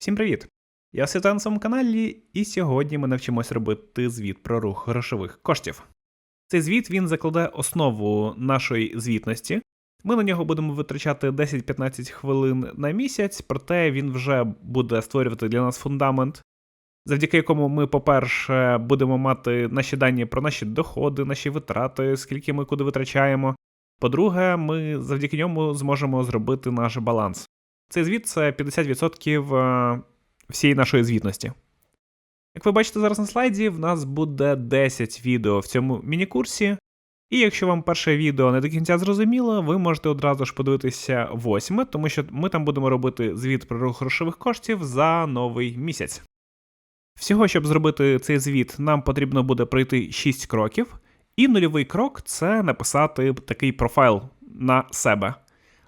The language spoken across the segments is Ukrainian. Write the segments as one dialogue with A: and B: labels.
A: Всім привіт! Я Світлан на своєму каналі, і сьогодні ми навчимось робити звіт про рух грошових коштів. Цей звіт він закладає основу нашої звітності. Ми на нього будемо витрачати 10-15 хвилин на місяць, проте він вже буде створювати для нас фундамент, завдяки якому ми, по-перше, будемо мати наші дані про наші доходи, наші витрати, скільки ми куди витрачаємо. По-друге, ми завдяки ньому зможемо зробити наш баланс. Цей звіт це 50% е, всієї нашої звітності. Як ви бачите зараз на слайді, в нас буде 10 відео в цьому міні-курсі. І якщо вам перше відео не до кінця зрозуміло, ви можете одразу ж подивитися восьме, тому що ми там будемо робити звіт про рух грошових коштів за новий місяць. Всього, щоб зробити цей звіт, нам потрібно буде пройти 6 кроків, і нульовий крок це написати такий профайл на себе.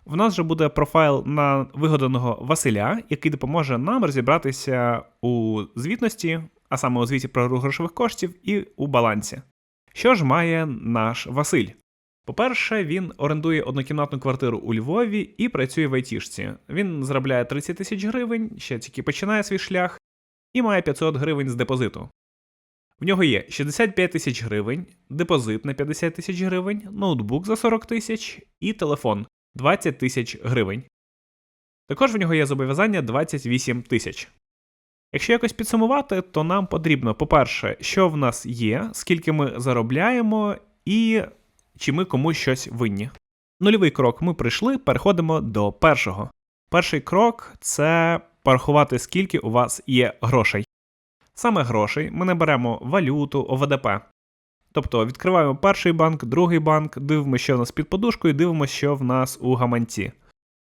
A: В нас же буде профайл на вигаданого Василя, який допоможе нам розібратися у звітності, а саме у звіті про грошових коштів і у балансі. Що ж має наш Василь? По-перше, він орендує однокімнатну квартиру у Львові і працює в айтішці. Він заробляє 30 тисяч гривень, ще тільки починає свій шлях, і має 500 гривень з депозиту. В нього є 65 тисяч гривень, депозит на 50 тисяч гривень, ноутбук за 40 тисяч і телефон 20 тисяч гривень. Також в нього є зобов'язання 28 тисяч. Якщо якось підсумувати, то нам потрібно, по-перше, що в нас є, скільки ми заробляємо, і чи ми комусь щось винні. Нульовий крок ми прийшли, переходимо до першого. Перший крок це порахувати, скільки у вас є грошей. Саме грошей ми не беремо валюту, ОВДП. Тобто відкриваємо перший банк, другий банк, дивимося, що в нас під подушкою, дивимося, що в нас у гаманці.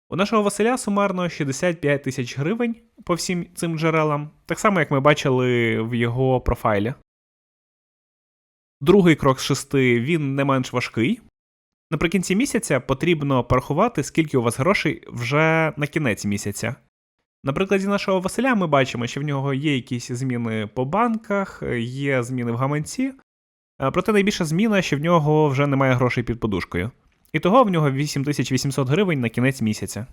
A: У нашого Василя сумарно 65 тисяч гривень по всім цим джерелам, так само, як ми бачили в його профайлі. Другий крок з шести він не менш важкий. Наприкінці місяця потрібно порахувати, скільки у вас грошей вже на кінець місяця. На прикладі нашого Василя ми бачимо, що в нього є якісь зміни по банках, є зміни в гаманці, проте найбільша зміна, що в нього вже немає грошей під подушкою. І того в нього 8800 гривень на кінець місяця.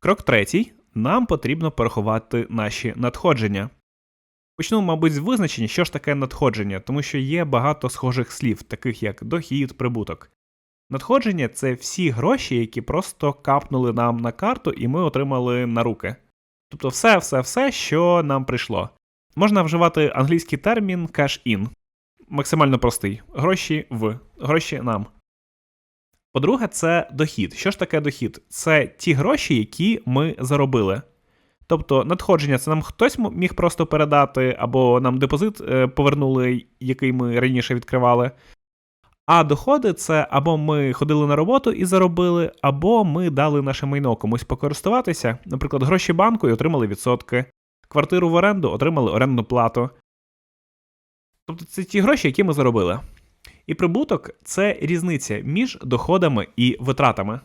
A: Крок третій. Нам потрібно порахувати наші надходження. Почну, мабуть, з визначення, що ж таке надходження, тому що є багато схожих слів, таких як дохід, прибуток. Надходження це всі гроші, які просто капнули нам на карту, і ми отримали на руки. Тобто все, все, все, що нам прийшло. Можна вживати англійський термін cash in. Максимально простий. Гроші в, гроші нам. По-друге, це дохід. Що ж таке дохід? Це ті гроші, які ми заробили. Тобто надходження це нам хтось міг просто передати, або нам депозит е, повернули, який ми раніше відкривали. А доходи це або ми ходили на роботу і заробили, або ми дали наше майно комусь покористуватися, наприклад, гроші банку і отримали відсотки, квартиру в оренду отримали орендну плату. Тобто це ті гроші, які ми заробили. І прибуток це різниця між доходами і витратами.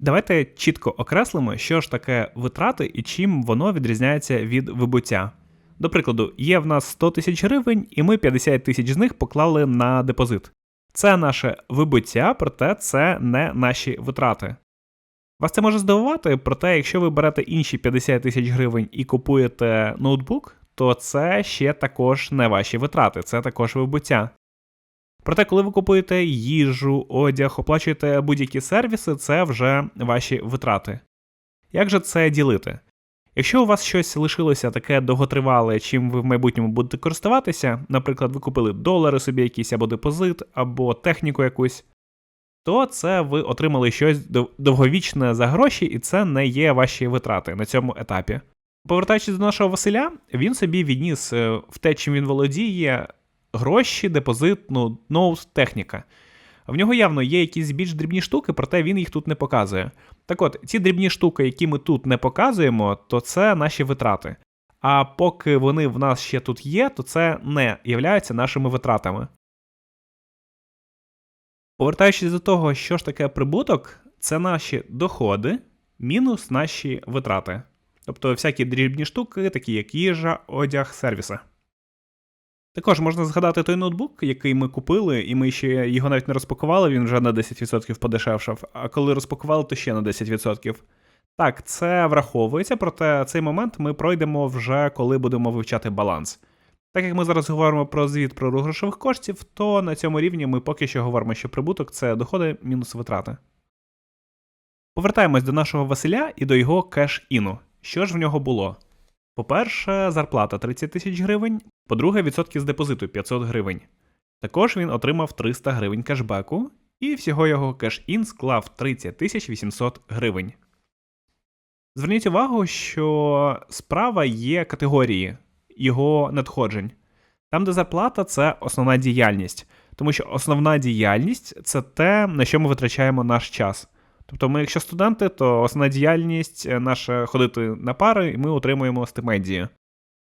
A: Давайте чітко окреслимо, що ж таке витрати і чим воно відрізняється від вибуття. До прикладу, є в нас 100 тисяч гривень, і ми 50 тисяч з них поклали на депозит. Це наше вибуття, проте це не наші витрати. Вас це може здивувати, проте, якщо ви берете інші 50 тисяч гривень і купуєте ноутбук, то це ще також не ваші витрати, це також вибуття. Проте, коли ви купуєте їжу, одяг, оплачуєте будь-які сервіси, це вже ваші витрати. Як же це ділити? Якщо у вас щось лишилося таке довготривале, чим ви в майбутньому будете користуватися, наприклад, ви купили долари собі якісь або депозит, або техніку якусь, то це ви отримали щось довговічне за гроші, і це не є ваші витрати на цьому етапі. Повертаючись до нашого Василя, він собі відніс е, в те, чим він володіє, гроші, депозит, ну, ноут, техніка. В нього явно є якісь більш дрібні штуки, проте він їх тут не показує. Так от, ці дрібні штуки, які ми тут не показуємо, то це наші витрати. А поки вони в нас ще тут є, то це не являються нашими витратами. Повертаючись до того, що ж таке прибуток, це наші доходи мінус наші витрати. Тобто всякі дрібні штуки, такі як їжа, одяг, сервіси. Також можна згадати той ноутбук, який ми купили, і ми ще його навіть не розпакували, він вже на 10% подешевшав. А коли розпакували, то ще на 10%. Так, це враховується, проте цей момент ми пройдемо вже коли будемо вивчати баланс. Так як ми зараз говоримо про звіт про грошових коштів, то на цьому рівні ми поки що говоримо, що прибуток це доходи мінус витрати. Повертаємось до нашого Василя і до його кеш-іну. Що ж в нього було? По-перше, зарплата 30 тисяч гривень, по-друге, відсотки з депозиту 500 гривень. Також він отримав 300 гривень кешбеку, і всього його кеш-ін склав 30 тисяч 800 гривень. Зверніть увагу, що справа є категорії його надходжень. Там, де зарплата це основна діяльність, тому що основна діяльність це те, на що ми витрачаємо наш час. Тобто, ми, якщо студенти, то основна діяльність е, наша ходити на пари, і ми отримуємо стипендію.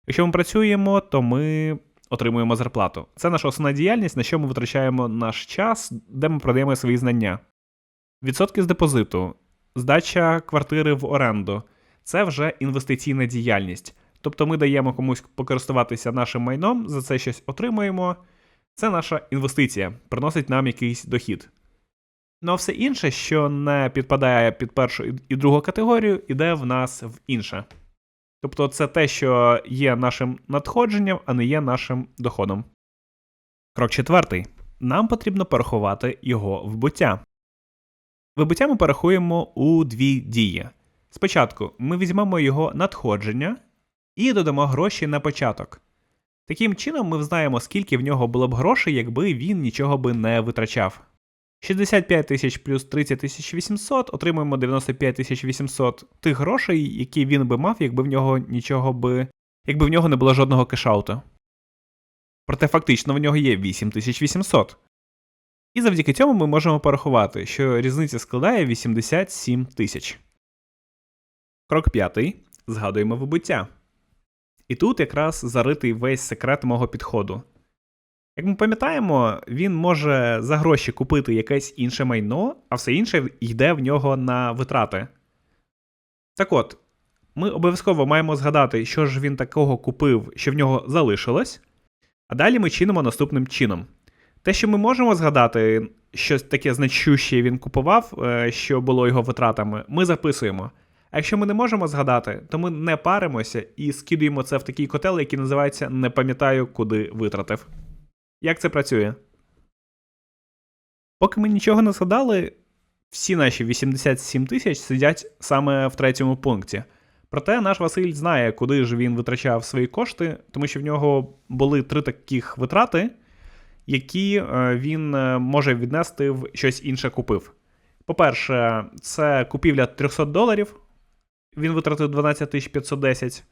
A: Якщо ми працюємо, то ми отримуємо зарплату. Це наша основна діяльність, на що ми витрачаємо наш час, де ми продаємо свої знання. Відсотки з депозиту, здача квартири в оренду це вже інвестиційна діяльність. Тобто ми даємо комусь покористуватися нашим майном, за це щось отримуємо. Це наша інвестиція, приносить нам якийсь дохід. Ну а все інше, що не підпадає під першу і другу категорію, іде в нас в інше. Тобто це те, що є нашим надходженням, а не є нашим доходом. Крок четвертий. Нам потрібно порахувати його вбуття. Вибуття ми порахуємо у дві дії. Спочатку ми візьмемо його надходження і додамо гроші на початок. Таким чином, ми знаємо, скільки в нього було б грошей, якби він нічого би не витрачав. 65 тисяч плюс 30 тисяч 800, отримуємо 95 тисяч 800 тих грошей, які він би мав, якби в нього нічого би. якби в нього не було жодного кешауту. Проте фактично в нього є 8800. І завдяки цьому ми можемо порахувати, що різниця складає 87 тисяч. Крок п'ятий. Згадуємо вибуття. І тут якраз заритий весь секрет мого підходу. Як ми пам'ятаємо, він може за гроші купити якесь інше майно, а все інше йде в нього на витрати. Так от, ми обов'язково маємо згадати, що ж він такого купив, що в нього залишилось. А далі ми чинимо наступним чином. Те, що ми можемо згадати, щось таке значуще він купував, е, що було його витратами, ми записуємо. А якщо ми не можемо згадати, то ми не паримося і скидуємо це в такий котел, який називається Не пам'ятаю, куди витратив. Як це працює? Поки ми нічого не згадали, всі наші 87 тисяч сидять саме в третьому пункті. Проте наш Василь знає, куди ж він витрачав свої кошти, тому що в нього були три таких витрати, які е, він е, може віднести в щось інше купив. По-перше, це купівля 300 доларів. Він витратив 12 510.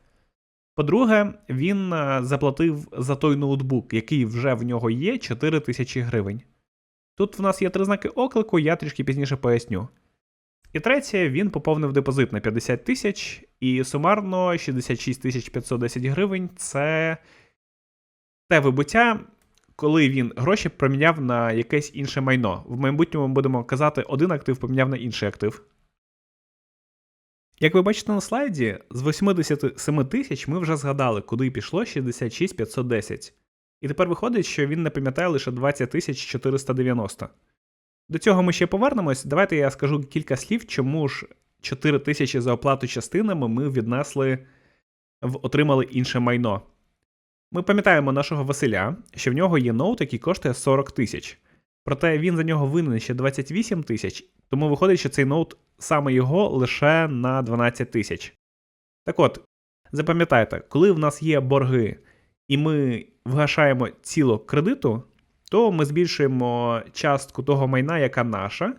A: По-друге, він е, заплатив за той ноутбук, який вже в нього є 4 тисячі гривень. Тут в нас є три знаки оклику, я трішки пізніше поясню. І третє, він поповнив депозит на 50 тисяч, і сумарно 66 тисяч 510 гривень це те вибуття, коли він гроші проміняв на якесь інше майно. В майбутньому ми будемо казати, один актив поміняв на інший актив. Як ви бачите на слайді, з 87 тисяч ми вже згадали, куди пішло 66 510. І тепер виходить, що він не пам'ятає лише 20 490. До цього ми ще повернемось. Давайте я скажу кілька слів, чому ж 4 тисячі за оплату частинами ми віднесли в отримали інше майно. Ми пам'ятаємо нашого Василя, що в нього є ноут, який коштує 40 тисяч. Проте він за нього винен ще 28 тисяч, тому виходить, що цей ноут саме його лише на 12 тисяч. Так от, запам'ятайте, коли в нас є борги, і ми вгашаємо ціло кредиту, то ми збільшуємо частку того майна, яка наша,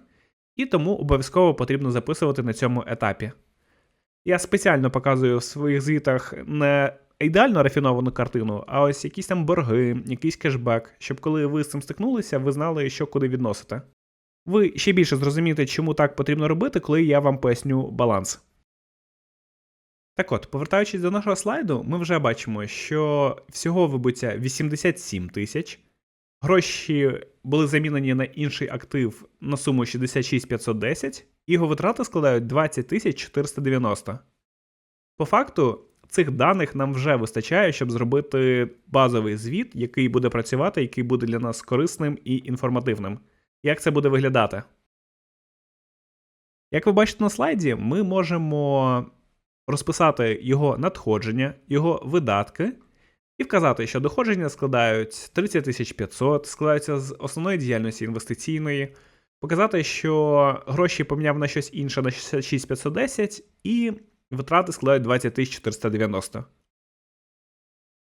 A: і тому обов'язково потрібно записувати на цьому етапі. Я спеціально показую в своїх звітах не ідеально рафіновану картину, а ось якісь там борги, якийсь кешбек, щоб коли ви з цим стикнулися, ви знали, що куди відносите. Ви ще більше зрозумієте, чому так потрібно робити, коли я вам поясню баланс. Так от, повертаючись до нашого слайду, ми вже бачимо, що всього вибуття 87 тисяч. Гроші були замінені на інший актив на суму 66 510, і його витрати складають 20 490. По факту, цих даних нам вже вистачає, щоб зробити базовий звіт, який буде працювати, який буде для нас корисним і інформативним. Як це буде виглядати? Як ви бачите на слайді, ми можемо розписати його надходження, його видатки і вказати, що доходження складають 30 500, складаються з основної діяльності інвестиційної, показати, що гроші поміняв на щось інше на 66 510 і витрати складають 20 490.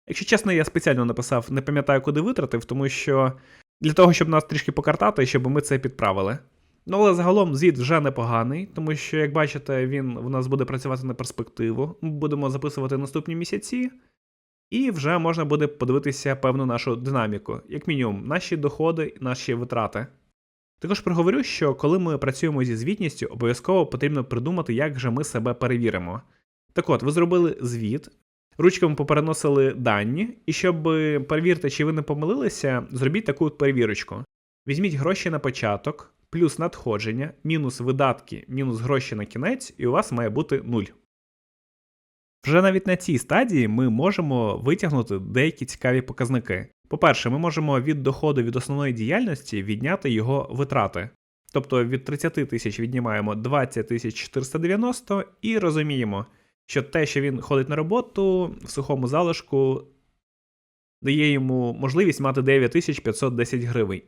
A: Якщо чесно, я спеціально написав, не пам'ятаю, куди витратив, тому що для того, щоб нас трішки покартати, щоб ми це підправили. Ну, але загалом звіт вже непоганий, тому що, як бачите, він в нас буде працювати на перспективу. Ми будемо записувати наступні місяці, і вже можна буде подивитися певну нашу динаміку, як мінімум, наші доходи, наші витрати. Також проговорю, що коли ми працюємо зі звітністю, обов'язково потрібно придумати, як же ми себе перевіримо. Так от, ви зробили звіт, ручками попереносили дані, і щоб перевірити, чи ви не помилилися, зробіть таку перевірочку. Візьміть гроші на початок, плюс надходження, мінус видатки, мінус гроші на кінець, і у вас має бути 0. Вже навіть на цій стадії ми можемо витягнути деякі цікаві показники. По-перше, ми можемо від доходу від основної діяльності відняти його витрати. Тобто від 30 тисяч віднімаємо 20 490 і розуміємо, що те, що він ходить на роботу в сухому залишку, дає йому можливість мати 9510 гривень.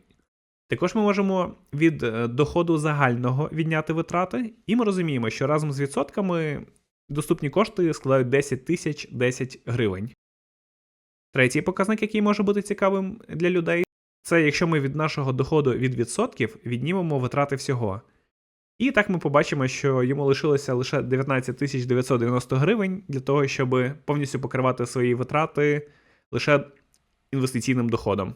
A: Також ми можемо від е, доходу загального відняти витрати, і ми розуміємо, що разом з відсотками доступні кошти складають 10 тисяч 10 гривень. Третій показник, який може бути цікавим для людей, це якщо ми від нашого доходу від відсотків віднімемо витрати всього. І так ми побачимо, що йому лишилося лише 19 990 гривень для того, щоб повністю покривати свої витрати лише інвестиційним доходом.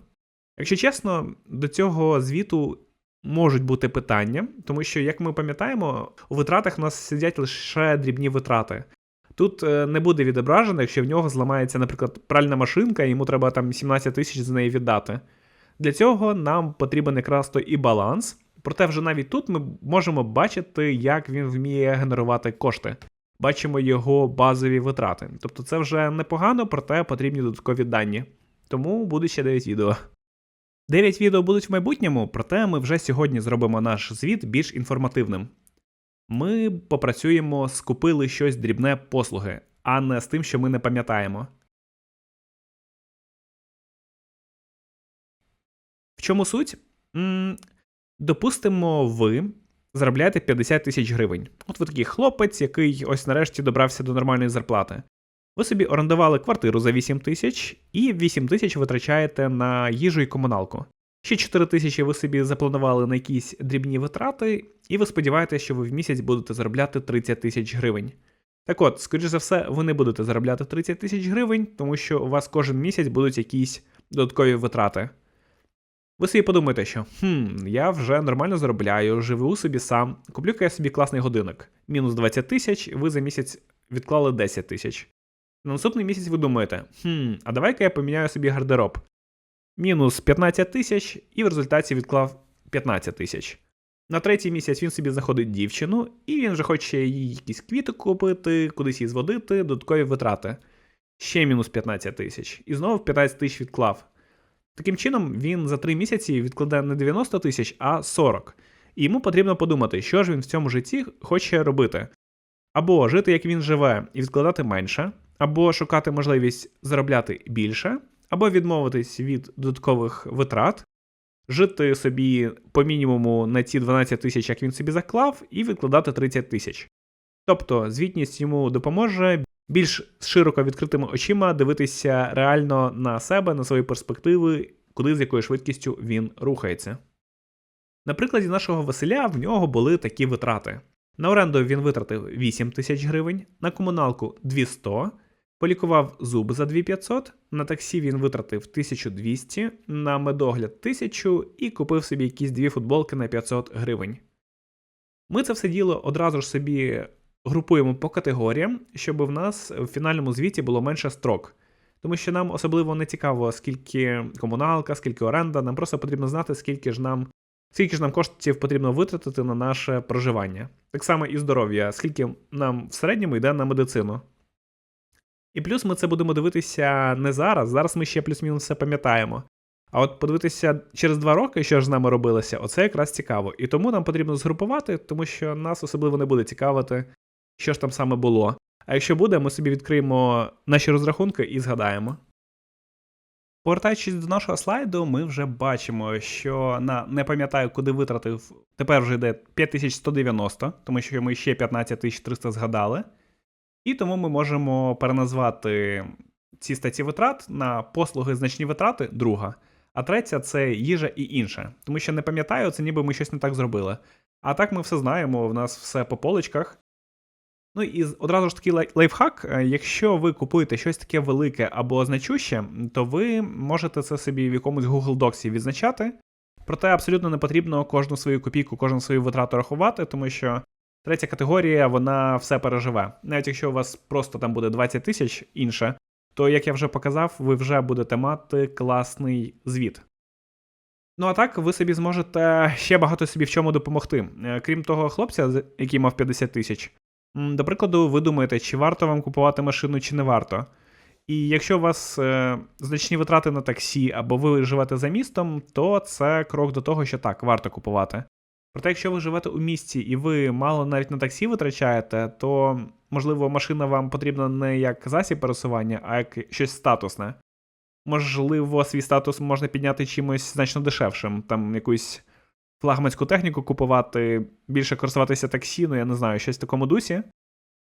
A: Якщо чесно, до цього звіту можуть бути питання, тому що, як ми пам'ятаємо, у витратах у нас сидять лише дрібні витрати. Тут е, не буде відображено, якщо в нього зламається, наприклад, пральна машинка, і йому треба там 17 тисяч за неї віддати. Для цього нам потрібен якраз то і баланс. Проте вже навіть тут ми можемо бачити, як він вміє генерувати кошти. Бачимо його базові витрати. Тобто це вже непогано, проте потрібні додаткові дані. Тому буде ще 9 відео. 9 відео будуть в майбутньому, проте ми вже сьогодні зробимо наш звіт більш інформативним. Ми попрацюємо, скупили щось дрібне послуги, а не з тим, що ми не пам'ятаємо. В чому суть? Допустимо, ви заробляєте 50 тисяч гривень. От ви такий хлопець, який ось нарешті добрався до нормальної зарплати. Ви собі орендували квартиру за 8 тисяч і 8 тисяч витрачаєте на їжу і комуналку. Ще 4 тисячі ви собі запланували на якісь дрібні витрати, і ви сподіваєтеся, що ви в місяць будете заробляти 30 тисяч гривень. Так от, скоріш за все, ви не будете заробляти 30 тисяч гривень, тому що у вас кожен місяць будуть якісь додаткові витрати. Ви собі подумаєте, що хм, я вже нормально заробляю, живу собі сам, куплю я собі класний годинник. Мінус 20 тисяч, ви за місяць відклали 10 тисяч. На наступний місяць ви думаєте, хм, а давай-ка я поміняю собі гардероб. Мінус 15 тисяч, і в результаті відклав 15 тисяч. На третій місяць він собі знаходить дівчину, і він вже хоче їй якісь квіти купити, кудись її зводити, додаткові витрати. Ще мінус 15 тисяч. І знову 15 тисяч відклав. Таким чином, він за 3 місяці відкладе не 90 тисяч, а 40. І йому потрібно подумати, що ж він в цьому житті хоче робити. Або жити, як він живе, і відкладати менше, або шукати можливість заробляти більше, або відмовитись від додаткових витрат, жити собі по мінімуму на ці 12 тисяч, як він собі заклав, і відкладати 30 тисяч. Тобто звітність йому допоможе більш широко відкритими очима дивитися реально на себе, на свої перспективи, куди з якою швидкістю він рухається. На прикладі нашого Василя в нього були такі витрати. На оренду він витратив 8 тисяч гривень, на комуналку 200, полікував зуб за 2500, на таксі він витратив 1200, на медогляд 1000 і купив собі якісь дві футболки на 500 гривень. Ми це все діло одразу ж собі групуємо по категоріям, щоб в нас в фінальному звіті було менше строк. Тому що нам особливо не цікаво, скільки комуналка, скільки оренда, нам просто потрібно знати, скільки ж нам скільки ж нам коштів потрібно витратити на наше проживання. Так само і здоров'я, скільки нам в середньому йде на медицину. І плюс ми це будемо дивитися не зараз, зараз ми ще плюс-мінус все пам'ятаємо. А от подивитися через два роки, що ж з нами робилося, оце якраз цікаво. І тому нам потрібно згрупувати, тому що нас особливо не буде цікавити, що ж там саме було. А якщо буде, ми собі відкриємо наші розрахунки і згадаємо. Повертаючись до нашого слайду, ми вже бачимо, що на не пам'ятаю, куди витратив, тепер вже йде 5190, тому що ми ще 15300 згадали. І тому ми можемо переназвати ці статті витрат на послуги значні витрати, друга. А третя це їжа і інше. Тому що не пам'ятаю, це ніби ми щось не так зробили. А так ми все знаємо, в нас все по поличках. Ну і одразу ж такий лайфхак, е, якщо ви купуєте щось таке велике або значуще, то ви можете це собі в якомусь Google Docs відзначати. Проте абсолютно не потрібно кожну свою копійку, кожну свою витрату рахувати, тому що третя категорія вона все переживе. Навіть якщо у вас просто там буде 20 тисяч інше, то як я вже показав, ви вже будете мати класний звіт. Ну а так, ви собі зможете ще багато собі в чому допомогти. Е, Крім того, хлопця, який мав 50 тисяч. До прикладу, ви думаєте, чи варто вам купувати машину, чи не варто. І якщо у вас е, значні витрати на таксі, або ви живете за містом, то це крок до того, що так, варто купувати. Проте, якщо ви живете у місті і ви мало навіть на таксі витрачаєте, то можливо машина вам потрібна не як засіб пересування, а як щось статусне. Можливо, свій статус можна підняти чимось значно дешевшим, там якусь флагманську техніку купувати, більше користуватися таксі, ну я не знаю, щось в такому дусі,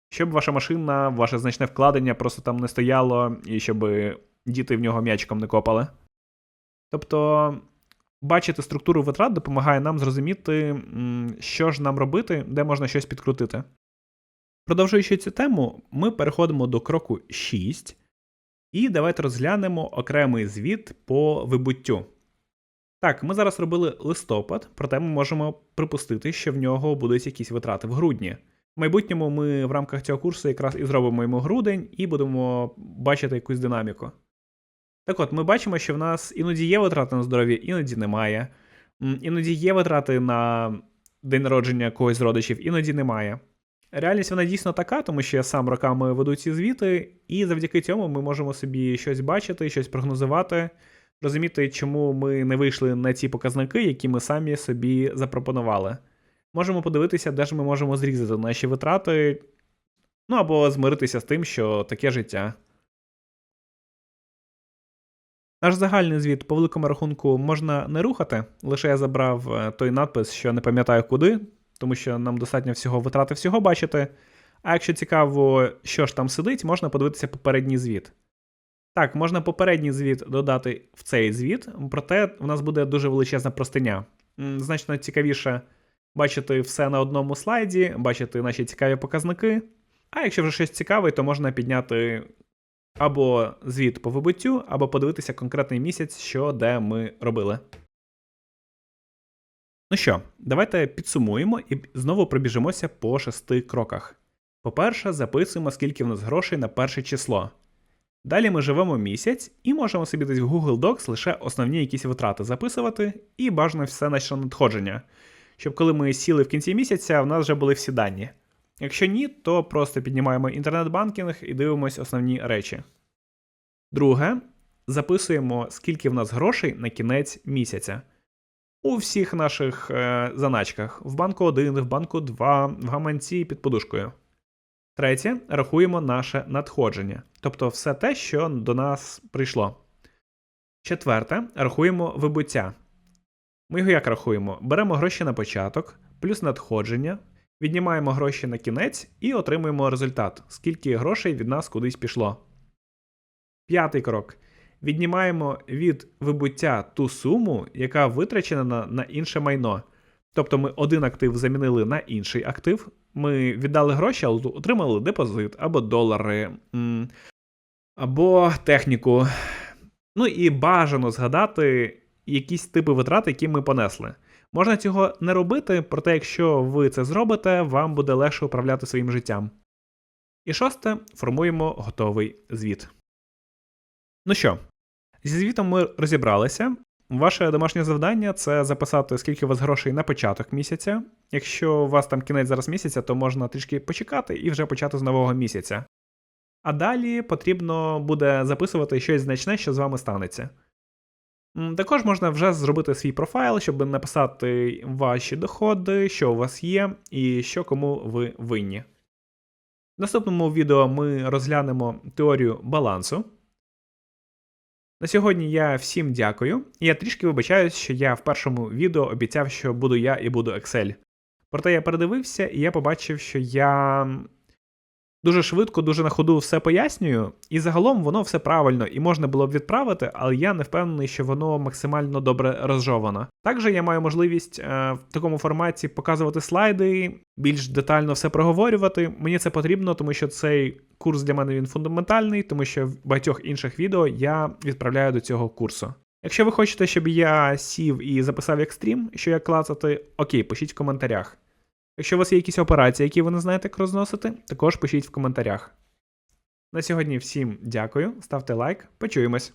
A: щоб ваша машина, ваше значне вкладення просто там не стояло, і щоб діти в нього м'ячиком не копали. Тобто, бачити структуру витрат допомагає нам зрозуміти, що ж нам робити, де можна щось підкрутити. Продовжуючи цю тему, ми переходимо до кроку 6, і давайте розглянемо окремий звіт по вибуттю. Так, ми зараз робили листопад, проте ми можемо припустити, що в нього будуть якісь витрати в грудні. В майбутньому ми в рамках цього курсу якраз і зробимо йому грудень і будемо бачити якусь динаміку. Так от, ми бачимо, що в нас іноді є витрати на здоров'я, іноді немає. Іноді є витрати на день народження когось з родичів, іноді немає. Реальність вона дійсно така, тому що я сам роками веду ці звіти, і завдяки цьому ми можемо собі щось бачити, щось прогнозувати, розуміти, чому ми не вийшли на ці показники, які ми самі собі запропонували. Можемо подивитися, де ж ми можемо зрізати наші витрати, ну або змиритися з тим, що таке життя. Наш загальний звіт по великому рахунку можна не рухати, лише я забрав е, той надпис, що не пам'ятаю куди, тому що нам достатньо всього витрати всього бачити. А якщо цікаво, що ж там сидить, можна подивитися попередній звіт. Так, можна попередній звіт додати в цей звіт, проте в нас буде дуже величезна простиня. Значно цікавіше бачити все на одному слайді, бачити наші цікаві показники. А якщо вже щось цікаве, то можна підняти або звіт по вибуттю, або подивитися конкретний місяць, що де ми робили. Ну що, давайте підсумуємо і знову пробіжимося по шести кроках. По-перше, записуємо, скільки в нас грошей на перше число. Далі ми живемо місяць і можемо собі десь в Google Docs лише основні якісь витрати записувати і бажано все наше надходження, щоб коли ми сіли в кінці місяця, в нас вже були всі дані. Якщо ні, то просто піднімаємо інтернет-банкінг і дивимося основні речі. Друге, записуємо, скільки в нас грошей на кінець місяця. У всіх наших е, заначках в банку 1, в банку 2, в гаманці під подушкою. Третє, рахуємо наше надходження, тобто все те, що до нас прийшло. Четверте, рахуємо вибуття. Ми його як рахуємо? Беремо гроші на початок, плюс надходження, віднімаємо гроші на кінець і отримуємо результат, скільки грошей від нас кудись пішло. П'ятий крок. Віднімаємо від вибуття ту суму, яка витрачена на, інше майно. Тобто ми один актив замінили на інший актив. Ми віддали гроші, але отримали депозит або долари, або техніку. Ну і бажано згадати якісь типи витрат, які ми понесли. Можна цього не робити, проте якщо ви це зробите, вам буде легше управляти своїм життям. І шосте, формуємо готовий звіт. Ну що, зі звітом ми розібралися. Ваше домашнє завдання це записати, скільки у вас грошей на початок місяця. Якщо у вас там кінець зараз місяця, то можна трішки почекати і вже почати з нового місяця. А далі потрібно буде записувати щось значне, що з вами станеться. Також можна вже зробити свій профайл, щоб написати ваші доходи, що у вас є, і що кому ви винні. В наступному відео ми розглянемо теорію балансу. На сьогодні я всім дякую. І я трішки вибачаюсь, що я в першому відео обіцяв, що буду я і буду Excel. Проте я передивився, і я побачив, що я дуже швидко, дуже на ходу все пояснюю, і загалом воно все правильно і можна було б відправити, але я не впевнений, що воно максимально добре розжовано. Також я маю можливість е, в такому форматі показувати слайди, більш детально все проговорювати. Мені це потрібно, тому що цей курс для мене він фундаментальний, тому що в багатьох інших відео я відправляю до цього курсу. Якщо ви хочете, щоб я сів і записав як стрім, що як клацати, окей, пишіть в коментарях. Якщо у вас є якісь операції, які ви не знаєте, як розносити, також пишіть в коментарях. На сьогодні всім дякую, ставте лайк, почуємось.